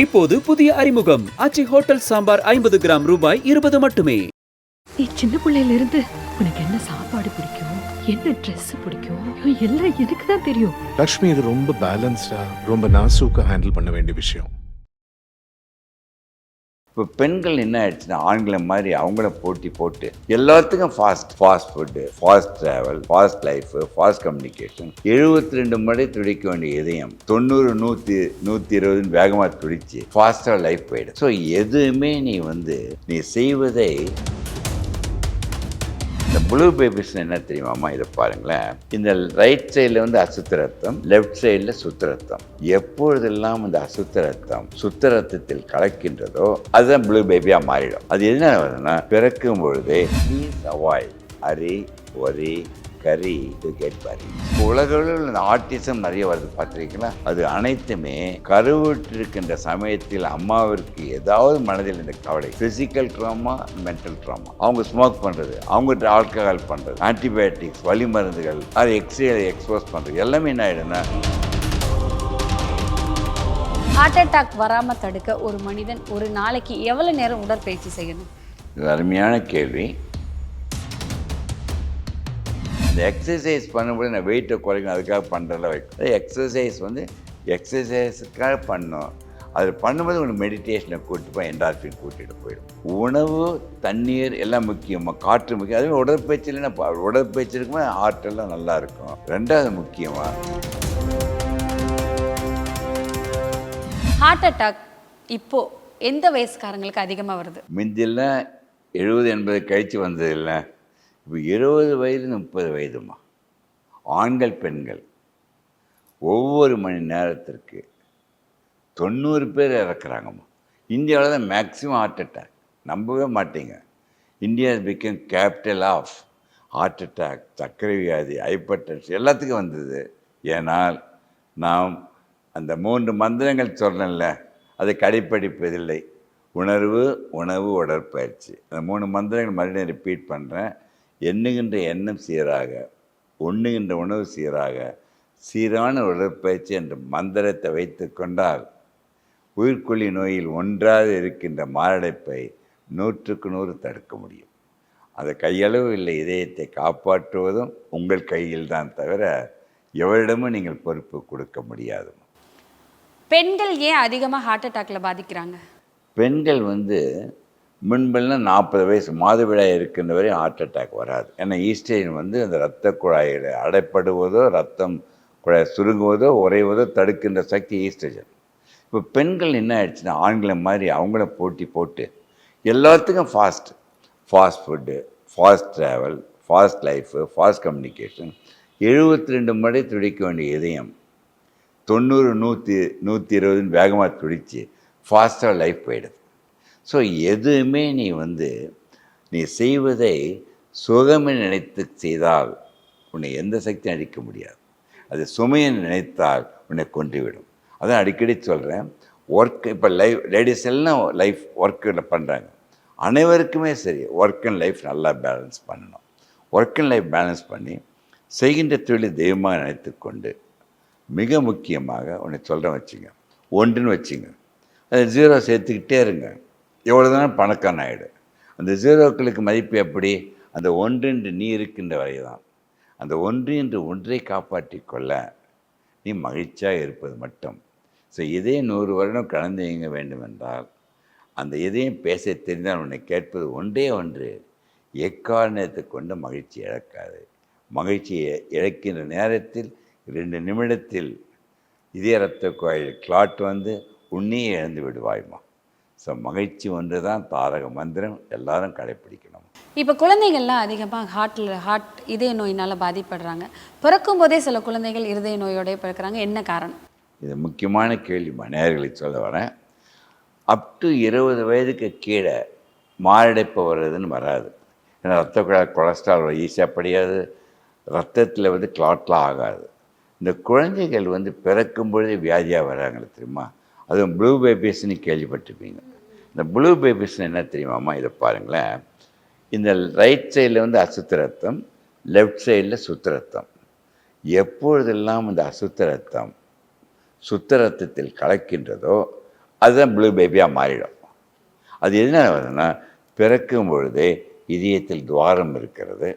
இப்போது புதிய அறிமுகம். ஆச்சி ஹோட்டல் சாம்பார் ஐம்பது கிராம் ரூபாய் இருபது மட்டுமே. நீ சின்ன பிள்ளையில இருந்து உனக்கு என்ன சாப்பாடு பிடிக்கும்? என்ன Dress பிடிக்கும்? எல்லாம் எனக்கு தான் தெரியும். லக்ஷ்மி இது ரொம்ப பேலன்ஸ்டா ரொம்ப நாசூக்கா ஹேண்டில் பண்ண வேண்டிய விஷயம். இப்போ பெண்கள் என்ன ஆயிடுச்சுன்னா ஆண்களை மாதிரி அவங்கள போட்டி போட்டு எல்லாத்துக்கும் fast fast food fast travel fast life fast communication எழுபத்தி ரெண்டு மணி துடிக்க வேண்டிய இதயம் தொண்ணூறு நூற்றி நூற்றி இருபதுன்னு வேகமாக துடிச்சு ஃபாஸ்ட்டாக லைஃப் போயிடும் ஸோ எதுவுமே நீ வந்து நீ செய்வதை இந்த ப்ளூ பேபிஸ் என்ன தெரியுமாம்மா? இதை பாருங்களேன். இந்த ரைட் சைடில் வந்து அசுத்த ரத்தம் லெஃப்ட் சைடில் சுத்த ரத்தம். எப்பொழுதெல்லாம் இந்த அசுத்த ரத்தம் சுத்த ரத்தத்தில் கலக்கின்றதோ அதுதான் ப்ளூ பேபியாக மாறிடும். அது என்ன வருதுன்னா பிறக்கும் பொழுதே hurry worry curry to get buried உலகளவில் இந்த ஆட்டிசம் நிறைய வருது பார்த்துருக்கீங்களா? அது அனைத்துமே கருவுற்றிருக்கின்ற சமயத்தில் அம்மாவிற்கு ஏதாவது மனதில் இந்த கவலை. ஃபிசிக்கல் ட்ராமா மென்டல் ட்ராமா அவங்க ஸ்மோக் பண்ணுறது அவங்க ஆல்கஹால் பண்ணுறது ஆன்டிபயோட்டிக்ஸ் வலி மருந்துகள் அது எக்ஸ்ரே எக்ஸ்போஸ் பண்ணுறது எல்லாமே என்ன ஆகிடும்னா ஹார்ட் அட்டாக் வராம தடுக்க ஒரு மனிதன் ஒரு நாளைக்கு எவ்வளவு நேரம் உடற்பயிற்சி செய்யணும்? இது அருமையான கேள்வி. இந்த எக்ஸசைஸ் பண்ணும்போது நான் வெயிட்டை குறைக்கணும் அதுக்காக பண்ணுறல வைக்கும் எக்ஸசைஸ் வந்து எக்ஸசைஸுக்காக பண்ணோம். அது பண்ணும்போது உங்களுக்கு மெடிடேஷனை கூட்டிட்டு போய் என்டார்ஃபின் கூட்டிகிட்டு போயிடும். உணவு தண்ணீர் எல்லாம் முக்கியமாக காற்று முக்கியம். அதுவே உடற்பயிற்சி இல்லைன்னா உடற்பயிற்சி இருக்கும்போது ஆற்றெல்லாம் நல்லா இருக்கும். ரெண்டாவது முக்கியமாக ஹார்ட் அட்டாக் இப்போ எந்த வயசுக்காரங்களுக்கு அதிகமா வருது? முந்தியெல்லாம் எழுபது எண்பது கழித்து வந்தது இல்லை. இப்போ இருபது வயது முப்பது வயதுமா? ஆண்கள் பெண்கள். ஒவ்வொரு மணி நேரத்திற்கு தொண்ணூறு பேர் இறக்குறாங்கம்மா. இந்தியாவில் தான் மேக்ஸிமம் ஹார்ட் அட்டாக் நம்பவே மாட்டீங்க. India become capital of heart attack சர்க்கரை வியாதி ஹைப்பர்டென்ஷன் எல்லாத்துக்கும் வந்தது. ஏனால் நாம் அந்த மூன்று மந்திரங்கள் சொல்கிறேன்ல அதை கடைப்பிடிப்பதில்லை. உணர்வு உணவு உடற்பயிற்சி. அந்த மூணு மந்திரங்கள் மறுபடியும் ரிப்பீட் பண்ணுறேன் எண்ணுகின்ற எண்ணம் சீராக உண்ணுகின்ற உணவு சீராக சீரான உடற்பயிற்சி என்ற மந்திரத்தை வைத்து கொண்டால் உயிர்கொல்லி நோயில் ஒன்றாக இருக்கின்ற மாரடைப்பை நூற்றுக்கு நூறு தடுக்க முடியும். அது கையளவு இல்லை இதயத்தை காப்பாற்றுவதும் உங்கள் கையில் தான் தவிர எவரிடமும் நீங்கள் பொறுப்பு கொடுக்க முடியாது பெண்கள் ஏன் அதிகமா ஹார்ட் அட்டாக்ல பாதிக்கிறாங்க? பெண்கள் வந்து முன்பெல்லாம் நாற்பது வயசு மாதவிடாய் இருக்கின்ற வரை ஹார்ட் அட்டாக் வராது. ஏன்னா ஈஸ்டைன் வந்து அந்த இரத்த குழாயில் அடைப்படுவதோ ரத்தம் குழாய் சுருங்குவதோ உறைவதோ தடுக்கின்ற சக்தி ஈஸ்ட்ரஜன் இப்போ பெண்கள் என்ன ஆயிடுச்சுன்னா ஆண்களை மாதிரி அவங்கள போட்டி போட்டு எல்லாத்துக்கும் fast fast food fast travel fast life fast communication எழுபத்தி ரெண்டு முறை துடிக்க வேண்டிய இதயம் தொண்ணூறு நூற்றி நூற்றி இருபதுன்னு வேகமாக துடித்து ஃபாஸ்ட்டாக லைஃப் போயிடுது. ஸோ எதுவுமே நீ வந்து நீ செய்வதை சுகமே நினைத்து செய்தால் உன்னை எந்த சக்தியும் அழிக்க முடியாது. அது சுமையை நினைத்தால் உன்னை கொன்றுவிடும். அதான் அடிக்கடி சொல்கிறேன் ஒர்க் இப்போ லைஃப் லேடிஸ் எல்லாம் லைஃப் ஒர்க்கில் பண்ணுறாங்க அனைவருக்குமே சரி ஒர்க் அண்ட் லைஃப் நல்லா பேலன்ஸ் பண்ணணும். ஒர்க் அண்ட் லைஃப் பேலன்ஸ் பண்ணி செய்கின்ற தொழிலை தெய்வமாக நினைத்து கொண்டு மிக முக்கியமாக உன்னை சொல்கிறேன் வச்சுங்க. ஒன்றுன்னு வச்சுங்க. அது ஜீரோ சேர்த்துக்கிட்டே இருங்க. எவ்வளோ தான் பணக்காரன் ஆகிடு அந்த ஜீரோக்களுக்கு மதிப்பு எப்படி? அந்த ஒன்றென்று நீ இருக்கின்ற வரை தான் அந்த ஒன்று என்று ஒன்றை காப்பாற்றி கொள்ள நீ மகிழ்ச்சியாக இருப்பது மட்டும். ஸோ இதே நூறு வருடம் கலந்து இயங்க வேண்டுமென்றால் அந்த இதையும் பேச தெரிந்தால் உன்னை கேட்பது ஒன்றே ஒன்று. எக்காரணத்தை கொண்டு மகிழ்ச்சி இழக்காது. மகிழ்ச்சியை இழக்கின்ற நேரத்தில் ரெண்டு நிமிடத்தில் இதய ரத்த கோயில் கிளாட் வந்து உன்னையே இழந்து விடுவாய்மா? ஸோ மகிழ்ச்சி ஒன்று தான் தாரக மந்திரம். எல்லாரும் கடைப்பிடிக்கணும். இப்போ குழந்தைகள்லாம் அதிகமாக ஹார்ட்டில் ஹார்ட் இதய நோயினால் பாதிப்படுறாங்க. பிறக்கும் போதே சில குழந்தைகள் இருதய நோயோடய பிறக்கிறாங்க. என்ன காரணம்? இது முக்கியமான கேள்வி நேயர்களுக்கு சொல்ல வரேன். அப் டு இருபது வயதுக்கு கீழே மாரடைப்பு வர்றதுன்னு வராது. ஏன்னா ரத்த குழாய் கொலஸ்ட்ரால் ஈஸியாக படியாது. ரத்தத்தில் வந்து கிளாட்லாம் ஆகாது. இந்த குழந்தைகள் வந்து பிறக்கும் பொழுதே வியாதியாக வராங்களே தெரியுமா? அதுவும் ப்ளூ பேபிஸ்னு கேள்விப்பட்டிருப்பீங்க. இந்த ப்ளூ பேபிஸ்னு என்ன தெரியுமாம்மா? இதை பாருங்களேன். இந்த ரைட் சைடில் வந்து அசுத்த ரத்தம் லெஃப்ட் சைடில் சுத்த ரத்தம். எப்பொழுதெல்லாம் இந்த அசுத்த ரத்தம் சுத்த ரத்தத்தில் கலக்கின்றதோ அதுதான் ப்ளூ பேபியாக மாறிடும். அது என்ன வருதுன்னா பிறக்கும் பொழுதே இதயத்தில் துவாரம் இருக்கிறது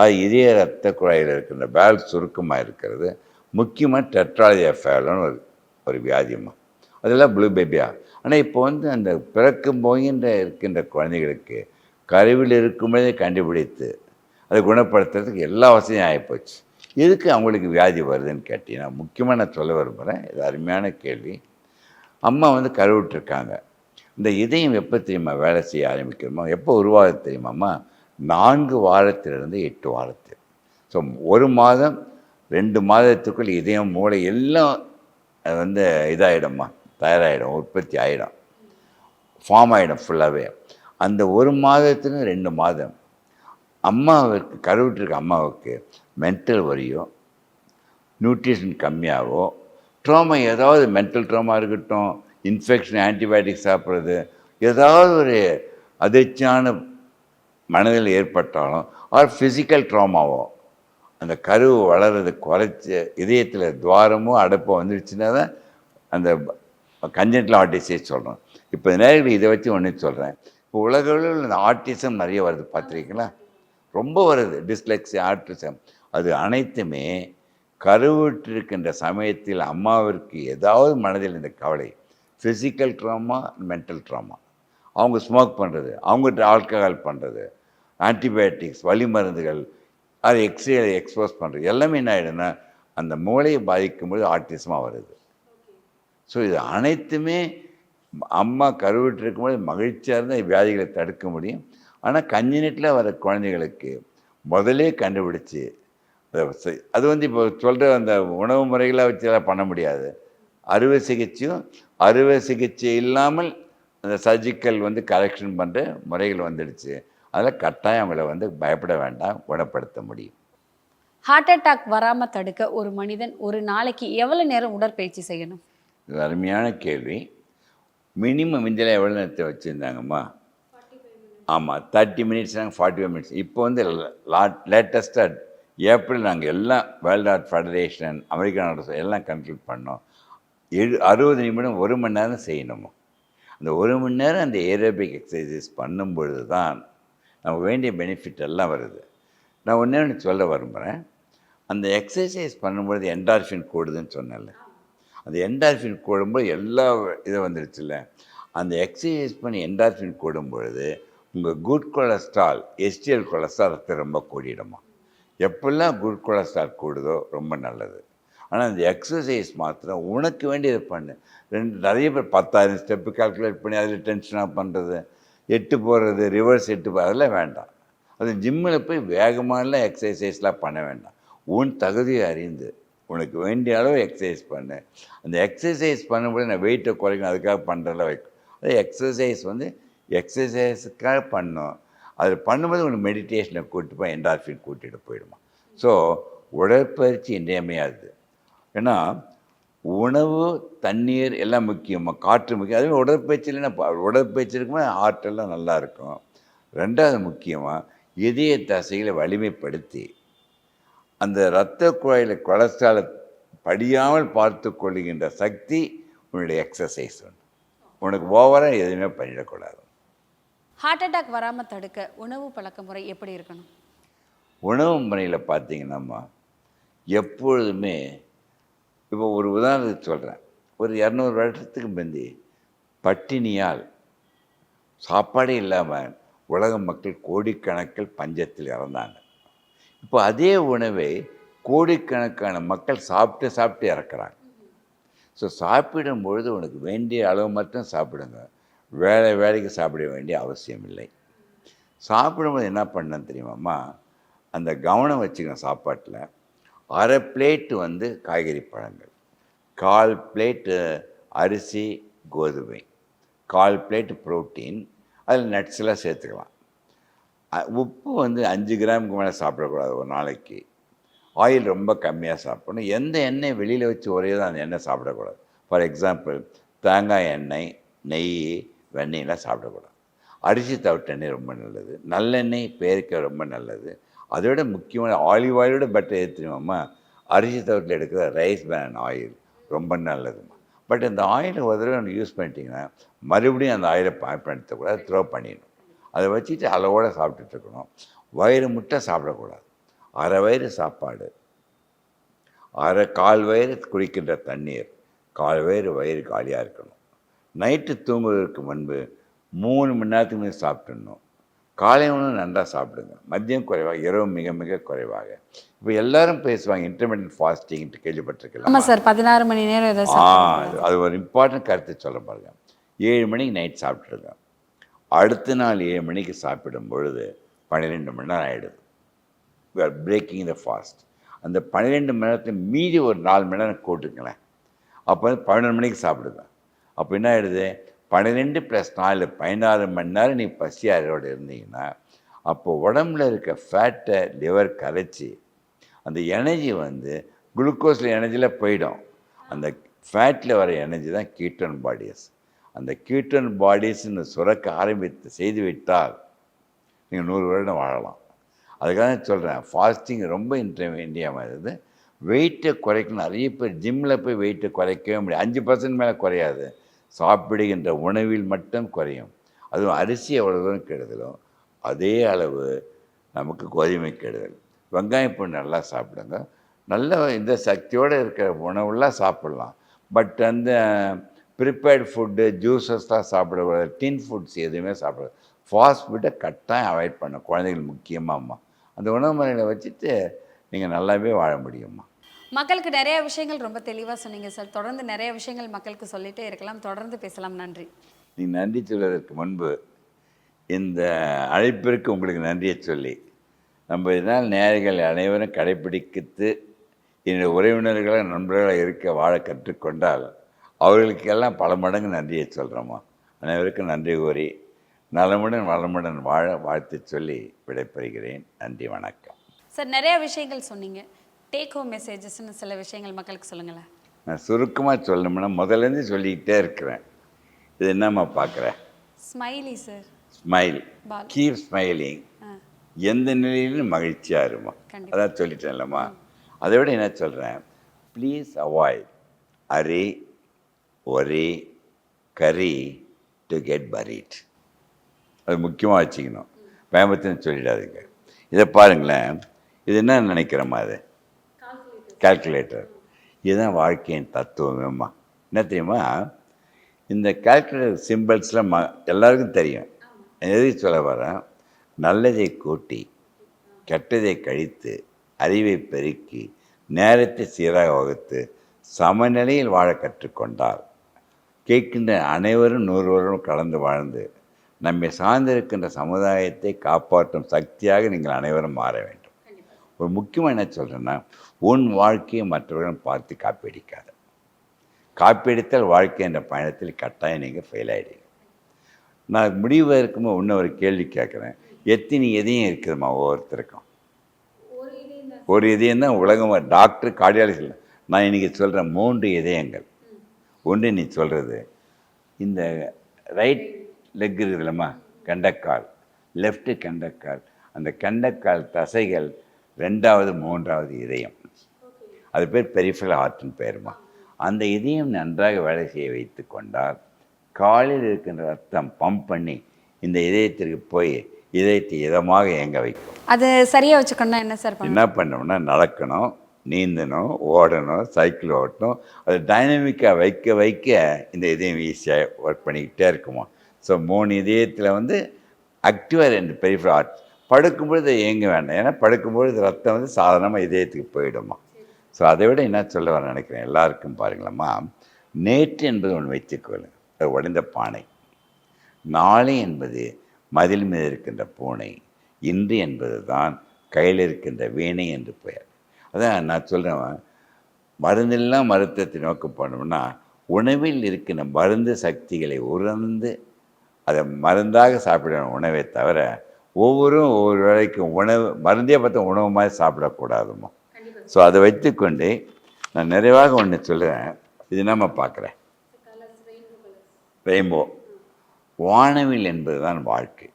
அது இதய ரத்த குழாயில் இருக்கின்ற வேல் சுருக்கமாக இருக்கிறது முக்கியமாக டெட்ராலஜி ஃபேலன்னு ஒரு ஒரு வியாதியமாக அதெல்லாம் ப்ளூ பேபியா ஆனால் இப்போ வந்து அந்த பிறக்கும் போகின்ற இருக்கின்ற குழந்தைகளுக்கு கருவில் இருக்கும்போதே கண்டுபிடித்து அதை குணப்படுத்துறதுக்கு எல்லா வசதியும் ஆகிப்போச்சு. எதுக்கு அவங்களுக்கு வியாதி வருதுன்னு கேட்டிங்கன்னா முக்கியமாக நான் சொல்ல விரும்புகிறேன் இது அருமையான கேள்வி. அம்மா வந்து கருவிட்டுருக்காங்க இந்த இதயம் எப்போ தெரியுமா வேலை செய்ய ஆரம்பிக்கிறோமோ எப்போ உருவாக தெரியுமாம்மா நான்கு வாரத்திலிருந்து எட்டு வாரத்தில் ஸோ ஒரு மாதம் ரெண்டு மாதத்துக்குள் இதயம் மூளை எல்லாம் வந்து இதாகிடும்மா தயாராகிடும் உற்பத்தி ஆகிடும். ஃபார்ம் ஆகிடும் ஃபுல்லாகவே அந்த ஒரு மாதத்துக்கு ரெண்டு மாதம். அம்மாவுக்கு கருவிட்டிருக்க அம்மாவுக்கு மென்டல் வரியோ நியூட்ரிஷன் கம்மியாகவோ ட்ரோமா ஏதாவது மென்டல் ட்ரோமா இருக்கட்டும் இன்ஃபெக்ஷன் ஆன்டிபயோட்டிக் சாப்பிட்றது ஏதாவது ஒரு அதிர்ச்சியான மனதில் ஏற்பட்டாலும் ஆர் ஃபிசிக்கல் ட்ராமாவோ அந்த கருவு வளர்றது குறைச்சி இதயத்தில் துவாரமோ அடைப்போ வந்துடுச்சுன்னா தான் அந்த கஞ்சன்டில் ஆர்டிசைஸ் சொல்கிறோம் இப்போ நேரத்தில் இதை வச்சு ஒன்று சொல்கிறேன் இப்போ உலக இந்த ஆர்டிசம் நிறைய வருது பார்த்துருக்கீங்களா? ரொம்ப வருது. டிஸ்லெக்ஸி ஆர்டிசம் அது அனைத்துமே கருவுற்றிருக்கின்ற சமயத்தில் அம்மாவிற்கு ஏதாவது மனதில் இந்த கவலை. ஃபிசிக்கல் ட்ராமா மென்டல் ட்ராமா அவங்க ஸ்மோக் பண்ணுறது அவங்க ஆல்கஹால் பண்ணுறது ஆன்டிபயோட்டிக்ஸ் வலி மருந்துகள் அது எக்ஸ்ரே எக்ஸ்போஸ் பண்ணுறது எல்லாமே என்ன ஆகிடும்னா அந்த மூளையை பாதிக்கும்போது ஆர்டிசமாக வருது. ஸோ இது அனைத்துமே அம்மா கருவிட்டு இருக்கும்போது மகிழ்ச்சியாக இருந்தால் வியாதிகளை தடுக்க முடியும். ஆனால் கஞ்சினட்டில் வர குழந்தைகளுக்கு முதலே கண்டுபிடிச்சி அதை அது வந்து இப்போ சொல்கிற அந்த உணவு முறைகளாக வச்சு எல்லாம் பண்ண முடியாது. அறுவை சிகிச்சையும் அறுவை சிகிச்சை இல்லாமல் அந்த சர்ஜிக்கல் வந்து கரெக்ஷன் பண்ணுற முறைகள் வந்துடுச்சு. அதில் கட்டாயம் அவங்கள வந்து பயப்பட வேண்டாம் குணப்படுத்த முடியும். ஹார்ட் அட்டாக் வராமல் தடுக்க ஒரு மனிதன் ஒரு நாளைக்கு எவ்வளோ நேரம் உடற்பயிற்சி செய்யணும்? இது அருமையான கேள்வி. மினிமம் இந்தியாவில் எவ்வளோ நேரத்தை வச்சுருந்தாங்கம்மா? ஆமாம் தேர்ட்டி மினிட்ஸ் நாங்கள் ஃபார்ட்டி ஃபைவ் மினிட்ஸ் இப்போ வந்து லாட் லேட்டஸ்ட்டாக ஏப்ரல் நாங்கள் எல்லாம் world art federation America art எல்லாம் கன்க்ளூட் பண்ணோம். எழு அறுபது நிமிடம் ஒரு மணி நேரம் செய்யணுமா? அந்த ஒரு மணி நேரம் அந்த ஏரோபிக் எக்ஸசைசஸ் பண்ணும் பொழுது தான் நமக்கு வேண்டிய பெனிஃபிட் எல்லாம் வருது. நான் ஒன்றே ஒன்று சொல்ல விரும்புகிறேன் அந்த எக்ஸசைஸ் பண்ணும்பொழுது என்டார்ஃபின் கூடுதுன்னு சொன்னேன்ல. அந்த என்டார்ஃபின் கூடும்போது எல்லா இது வந்துடுச்சுல்ல அந்த எக்ஸசைஸ் பண்ணி என்டார்ஃபின் கூடும் பொழுது உங்கள் குட் கொலஸ்ட்ரால் எஸ்டிஎல் கொலஸ்ட்ரால் ரத்தம் ரொம்ப கூடிடுமா? எப்பெல்லாம் குட் கொலஸ்ட்ரால் கூடுதோ ரொம்ப நல்லது. ஆனால் அந்த எக்ஸசைஸ் மாத்திரம் உனக்கு வேண்டியதை பண்ணு. ரெண்டு நிறைய பேர் பத்தாயிரம் ஸ்டெப்பு கால்குலேட் பண்ணி அதில் டென்ஷனாக பண்ணுறது எட்டு போடுறது ரிவர்ஸ் எட்டு போ அதெல்லாம் வேண்டாம். அது ஜிம்மில் போய் வேகமானலாம் எக்ஸசைஸ்லாம் பண்ண வேண்டாம். உன் தகுதியை அறிந்து உனக்கு வேண்டிய அளவு எக்ஸசைஸ் பண்ணு. அந்த எக்ஸசைஸ் பண்ணும்போது நான் வெயிட்டை குறைக்கணும் அதுக்காக பண்ணுறல வைக்கும் அது எக்ஸசைஸ் வந்து எக்ஸசைஸுக்காக பண்ணும். அது பண்ணும்போது உனக்கு மெடிடேஷனை கூட்டி போய் என்டார்ஃபின் கூட்டிகிட்டு போயிடுமா. ஸோ உடற்பயிற்சி இன்றியமையாது ஏன்னா உணவு தண்ணீர் எல்லாம் முக்கியமாக காற்று முக்கியம். அதுவே உடற்பயிற்சி இல்லைன்னா உடற்பயிற்சி இருக்கும்போது ஹார்ட்டெல்லாம் நல்லா இருக்கும். ரெண்டாவது முக்கியமாக இதய தசைகளை வலிமைப்படுத்தி. அந்த இரத்த குழாயில் கொலஸ்ட்ராலை படியாமல் பார்த்து கொள்ளுகின்ற சக்தி உன்னுடைய எக்ஸசைஸ் உண்டு. உனக்கு ஓவராக எதுவுமே பண்ணிடக்கூடாது. ஹார்ட் அட்டாக் வராமல் தடுக்க உணவு பழக்க முறை எப்படி இருக்கணும்? உணவு முறையில் பார்த்தீங்கன்னாம்மா எப்பொழுதுமே இப்போ ஒரு உதாரணத்துக்கு சொல்கிறேன் ஒரு இரநூறு வருஷத்துக்கு முந்தி பட்டினியால் சாப்பாடே இல்லாமல் உலக மக்கள் கோடிக்கணக்கில் பஞ்சத்தில் இறந்தாங்க. இப்போ அதே உணவை கோடிக்கணக்கான மக்கள் சாப்பிட்டு சாப்பிட்டு இறக்குறாங்க. ஸோ சாப்பிடும் பொழுது உனக்கு வேண்டிய அளவு மட்டும் சாப்பிடுங்க. வேலை வேலைக்கு சாப்பிட வேண்டிய அவசியம் இல்லை. சாப்பிடும்போது என்ன பண்ணேன் தெரியுமாம்மா அந்த கவனம் வச்சுக்கணும் சாப்பாட்டில். அரை பிளேட்டு வந்து காய்கறி பழங்கள். கால் பிளேட்டு அரிசி கோதுமை. கால் பிளேட்டு புரோட்டீன் அதில் நட்ஸ்லாம் சேர்த்துக்கலாம். உப்பு வந்து அஞ்சு கிராமுக்கு மேலே சாப்பிடக்கூடாது ஒரு நாளைக்கு. ஆயில் ரொம்ப கம்மியாக சாப்பிடணும். எந்த எண்ணெய் வெளியில் வச்சு ஒரே தான் அந்த எண்ணெய் சாப்பிடக்கூடாது. ஃபார் எக்ஸாம்பிள் தேங்காய் எண்ணெய் நெய் வெண்ணெயெலாம் சாப்பிடக்கூடாது. அரிசி தவிட்ட எண்ணெய் ரொம்ப நல்லது. நல்லெண்ணெய் பேரிக்க ரொம்ப நல்லது. அதோட முக்கியமான ஆலிவ் ஆயிலோட பெட்டர் ஏற்றுமாம்மா அரிசி தவிட்டில் எடுக்கிற ரைஸ் பேன் ஆயில் ரொம்ப நல்லதும்மா. பட் இந்த ஆயிலை ஒரு தடவை யூஸ் பண்ணிட்டீங்கன்னா மறுபடியும் அந்த ஆயிலை பயன்படுத்தக்கூடாது த்ரோ பண்ணிடணும். அதை வச்சுட்டு அளவோடு சாப்பிட்டுட்டு இருக்கணும். வயிறு முட்டை சாப்பிடக்கூடாது. அரை வயிறு சாப்பாடு. அரை கால் வயிறு குடிக்கின்ற தண்ணீர். கால் வயிறு வயிறு காலியாக இருக்கணும். நைட்டு தூங்குவதற்கு முன்பு மூணு மணி நேரத்துக்கு முன்னாடி சாப்பிட்டுடணும். காலை உணவு நன்றாக சாப்பிடுங்க. மதியம் குறைவாக இரவு மிக மிக குறைவாக. இப்போ எல்லாரும் பேசுவாங்க இன்டர்மீடியட் ஃபாஸ்டிங்ட்டு கேள்விப்பட்டிருக்கலாம் ஆமாம் சார் பதினாறு மணி நேரம் ஆ அது ஒரு இம்பார்ட்டன்ட் கருத்து சொல்ல பாருங்க. ஏழு மணிக்கு நைட் சாப்பிட்ருங்க அடுத்த நாள் ஏழு மணிக்கு சாப்பிடும் பொழுது பன்னிரெண்டு மணி நேரம் ஆகிடுது we are breaking the fast அந்த பன்னிரெண்டு மணி நேரத்தை மீதி ஒரு நாலு மணி நேரம் கூட்டுங்களேன் அப்போ வந்து பன்னெண்டு மணிக்கு சாப்பிடுவேன். அப்போ என்ன ஆகிடுது பன்னிரெண்டு ப்ளஸ் நாலு பதினாறு மணி நேரம் நீ பசி அறையோடு இருந்தீங்கன்னா அப்போ உடம்புல இருக்க ஃபேட்டை லிவர் கரைச்சி அந்த எனர்ஜி வந்து குளுக்கோஸில் எனர்ஜியில் போயிடும். அந்த ஃபேட்டில் வர எனர்ஜி தான் கீட்டோன் பாடியஸ் அந்த கியூட்டன் பாடிஸ்ன்னு சுரக்க ஆரம்பித்து செய்து விட்டால் நீங்கள் நூறு வருடம் வாழலாம். அதுக்காக சொல்கிறேன் ஃபாஸ்டிங் ரொம்ப இன்ட்ர வேண்டியமானது வெயிட்டை குறைக்கணும். நிறைய பேர் ஜிம்மில் போய் வெயிட்டை குறைக்கவே முடியாது. அஞ்சு பர்சன்ட் மேலே குறையாது. சாப்பிடுகின்ற உணவில் மட்டும் குறையும். அதுவும் அரிசி எவ்வளோ தூரம் கெடுதலும் அதே அளவு நமக்கு கோதுமை கெடுதல். வெங்காயம் பூ நல்லா சாப்பிடுங்க. நல்ல இந்த சக்தியோடு இருக்கிற உணவுலாம் சாப்பிடலாம். பட் அந்த ப்ரிப்பேர்ட் ஃபுட்டு ஜூஸஸ்லாம் சாப்பிடக்கூடாது டின் ஃபுட்ஸ் எதுவுமே சாப்பிடக்கூடாது ஃபாஸ்ட் ஃபுட்டை கட்டாயம் அவாய்ட் பண்ண குழந்தைகள் முக்கியமாம்மா. அந்த உணவு முறைகளை வச்சுட்டு நீங்கள் நல்லாவே வாழ முடியும்மா. மக்களுக்கு நிறைய விஷயங்கள் ரொம்ப தெளிவாக சொன்னீங்க சார் தொடர்ந்து நிறைய விஷயங்கள் மக்களுக்கு சொல்லிட்டே இருக்கலாம். தொடர்ந்து பேசலாம். நன்றி. நீ நன்றி சொல்வதற்கு முன்பு இந்த அழைப்பிற்கு உங்களுக்கு நன்றியை சொல்லி நம்ம இதனால் நேயர்கள் அனைவரும் கடைப்பிடித்து என்னுடைய உறவினர்களாக நண்பர்களாக இருக்க வாழ கற்றுக்கொண்டால் அவர்களுக்கெல்லாம் பல மடங்கு நன்றியை சொல்கிறோமா அனைவருக்கும் நன்றி கூறி நலமுடன் வளமுடன் வாழ வாழ்த்து சொல்லி விடைபெறுகிறேன். நன்றி வணக்கம். சார் நிறைய விஷயங்கள் சொன்னீங்க. டேக் ஹோம் மெசேஜஸ்னு சில விஷயங்கள் மக்களுக்கு சொல்லுங்களேன். நான் சுருக்கமாக சொல்லணும்னா முதல்லேருந்து சொல்லிக்கிட்டே இருக்கிறேன். இது என்னம்மா பார்க்குறேன் smiley sir smile. Keep smiling எந்த நிலையிலும் மகிழ்ச்சியாக இருமா. அதான் சொல்லிட்டேன்லம்மா. அதை விட என்ன சொல்கிறேன் please avoid hurry worry curry to get buried அது முக்கியமாக வச்சுக்கணும். பயம்பத்துன்னு சொல்லிடாதீங்க. இதை பாருங்களேன். இது என்ன நினைக்கிறோமா அது கால்குலேட்டர் இதுதான் வாழ்க்கையின் தத்துவமேம்மா என்ன தெரியுமா? இந்த கால்குலேட்டர் சிம்பிள்ஸில் ம எல்லாருக்கும் தெரியும். எதுக்கு சொல்ல வரேன்? நல்லதை கூட்டி கெட்டதை கழித்து அறிவை பெருக்கி நேரத்தை சீராக வகுத்து சமநிலையில் வாழ கற்றுக்கொண்டார் கேட்கின்ற அனைவரும் நூறு வருடம் கலந்து வாழ்ந்து நம்மை சார்ந்திருக்கின்ற சமுதாயத்தை காப்பாற்றும் சக்தியாக நீங்கள் அனைவரும் மாற வேண்டும். ஒரு முக்கியமாக என்ன சொல்கிறேன்னா உன் வாழ்க்கையை மற்றவர்களும் பார்த்து காப்பீடிக்காத. காப்பீடித்தால் வாழ்க்கை என்ற பயணத்தில் கட்டாயம் நீங்கள் ஃபெயில் ஆகிடுங்க நான் முடிவு இருக்கும்போது இன்னும் ஒரு கேள்வி கேட்குறேன். எத்தனை எதையும் இருக்குதுமா ஒவ்வொருத்தருக்கும்? ஒரு இதயம் தான் உலகம்? டாக்டர் கார்டியாலஜி நான் இன்றைக்கி சொல்கிறேன் மூன்று இதயங்கள். ஒன்று நீ சொல்கிறது இந்த ரைட் லெக் இருக்குதுல்லம்மா கண்டக்கால். லெஃப்ட்டு கண்டக்கால். அந்த கண்டக்கால் தசைகள் ரெண்டாவது மூன்றாவது இதயம். அது பேர் பெரிஃபரல் ஹார்ட்னு பேருமா. அந்த இதயம் நன்றாக வேலை செய்ய வைத்து கொண்டால் காலில் இருக்கின்ற ரத்தம் பம்ப் பண்ணி இந்த இதயத்திற்கு போய் இதயத்தை இதமாக இயங்க வைக்கும். அது சரியா வச்சுக்கணும்னா என்ன சார் என்ன பண்ணணும்னா நடக்கணும். நீந்தணும் ஓடணும் சைக்கிள் ஓட்டணும். அது டைனமிக்காக வைக்க வைக்க இந்த இதயம் ஈஸியாக ஒர்க் பண்ணிக்கிட்டே இருக்குமா. ஸோ மூணு இதயத்தில் வந்து ஆக்டிவாக ரெண்டு பெரிய ஆர்ட் படுக்கும்பொழுது இயங்க வேண்டாம். ஏன்னா படுக்கும்பொழுது ரத்தம் வந்து சாதாரணமாக இதயத்துக்கு போயிடுமா. ஸோ அதை விட என்ன சொல்ல வர நினைக்கிறேன். எல்லாருக்கும் பாருங்களம்மா நேற்று என்பது ஒன்று வைத்துக்கொள்ளுங்க அது உடைந்த பானை. நாளை என்பது மதில் மீது இருக்கின்ற பூனை. இன்று என்பது தான் கையில் இருக்கின்ற வீணை என்று பெயர். அதான் நான் சொல்கிறேன் மருந்தெல்லாம் மருத்துவத்தை நோக்க போனோம்னா உணவில் இருக்கின்ற மருந்து சக்திகளை உணர்ந்து அதை மருந்தாக சாப்பிடணும் உணவை தவிர ஒவ்வொரும் ஒவ்வொரு வேளைக்கும் உணவு மருந்தே பார்த்த உணவு மாதிரி சாப்பிடக்கூடாதுமா ஸோ அதை வைத்துக்கொண்டு நான் நிறைவாக ஒன்று சொல்கிறேன் இது நம்ம பார்க்குறேன்? ரெயின்போ வானவில் என்பதுதான் வாழ்க்கை.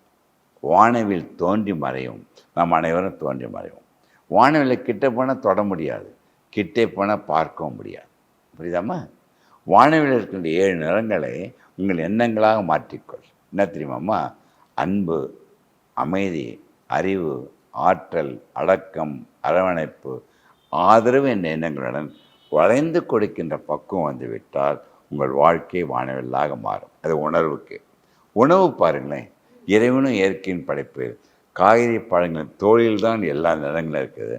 வானவில் தோன்றி மறையும். நாம் அனைவரும் தோன்றி மறையும் வானவில்லை கிட்ட போனால் தொட முடியாது. கிட்டே போனால் பார்க்கவும் முடியாது. புரியுதாம்மா? வானவில் இருக்கின்ற ஏழு நிறங்களை உங்கள் எண்ணங்களாக மாற்றிக்கொள். என்ன தெரியுமாம்மா? அன்பு அமைதி அறிவு ஆற்றல் அடக்கம் அரவணைப்பு ஆதரவு என்ற எண்ணங்களுடன் வளைந்து கொடுக்கின்ற பக்குவம் வந்து விட்டால் உங்கள் வாழ்க்கை வானவில்லாக மாறும். அது உணர்வுக்கு. உணவு பாருங்களேன் இறைவனும் இயற்கையின் படைப்பு காய்கறி பழங்கள் தோலில் தான் எல்லா நிறங்களும் இருக்குது.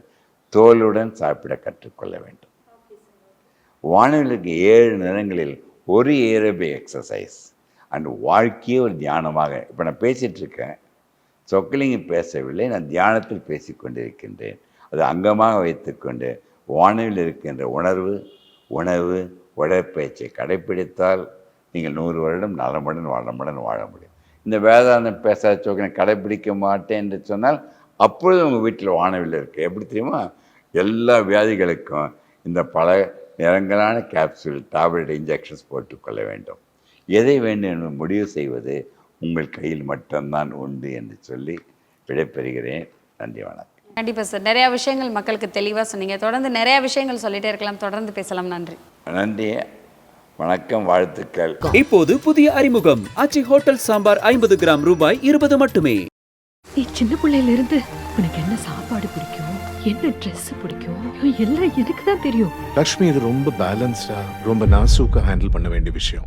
தோலுடன் சாப்பிட கற்றுக்கொள்ள வேண்டும். வானவிலுக்கு ஏழு நிறங்களில் ஒரு ஏரபி எக்ஸசைஸ் அண்ட் வாழ்க்கையே ஒரு தியானமாக இப்போ நான் பேசிகிட்ருக்கேன் சொக்கலிங்க பேசவில்லை நான் தியானத்தில் பேசி கொண்டிருக்கின்றேன். அது அங்கமாக வைத்துக்கொண்டு வானவில் இருக்கின்ற உணர்வு உணவு உடற்பயிற்சியை கடைப்பிடித்தால் நீங்கள் நூறு வருடம் நலமுடன் வளமுடன் வாழ முடியும். இந்த வேதாந்தம் பேசாத சொக்கனை கடைப்பிடிக்க மாட்டேன் என்று சொன்னால் அப்பொழுது உங்கள் வீட்டில் வானவில் இருக்குது எப்படி தெரியுமா? எல்லா வியாதிகளுக்கும் இந்த பல நிறங்களான கேப்சூல் டேப்லெட் இன்ஜெக்ஷன்ஸ் போட்டுக்கொள்ள வேண்டும். எதை வேண்டும் என்று முடிவு செய்வது உங்கள் கையில் மட்டும்தான் உண்டு என்று சொல்லி விடைபெறுகிறேன். நன்றி வணக்கம். கண்டிப்பா சார். நிறைய விஷயங்கள் மக்களுக்கு தெளிவா சொன்னீங்க. தொடர்ந்து நிறைய விஷயங்கள் சொல்லிட்டே இருக்கலாம். தொடர்ந்து பேசலாம். நன்றி. நன்றி. வணக்கம் வாழ்த்துக்கள். இப்போது புதிய அறிமுகம். ஆச்சி ஹோட்டல் சாம்பார் ஐம்பது கிராம் ரூபாய் இருபது மட்டுமே. நீ சின்ன பிள்ளையில இருந்து உனக்கு என்ன சாப்பாடு பிடிக்கும்? என்ன ட்ரெஸ் பிடிக்கும்? எல்லாம் எனக்கு தான் தெரியும். லக்ஷ்மி இது ரொம்ப பேலன்ஸ்டா ரொம்ப நாசூக்கா ஹேண்டில் பண்ண வேண்டிய விஷயம்.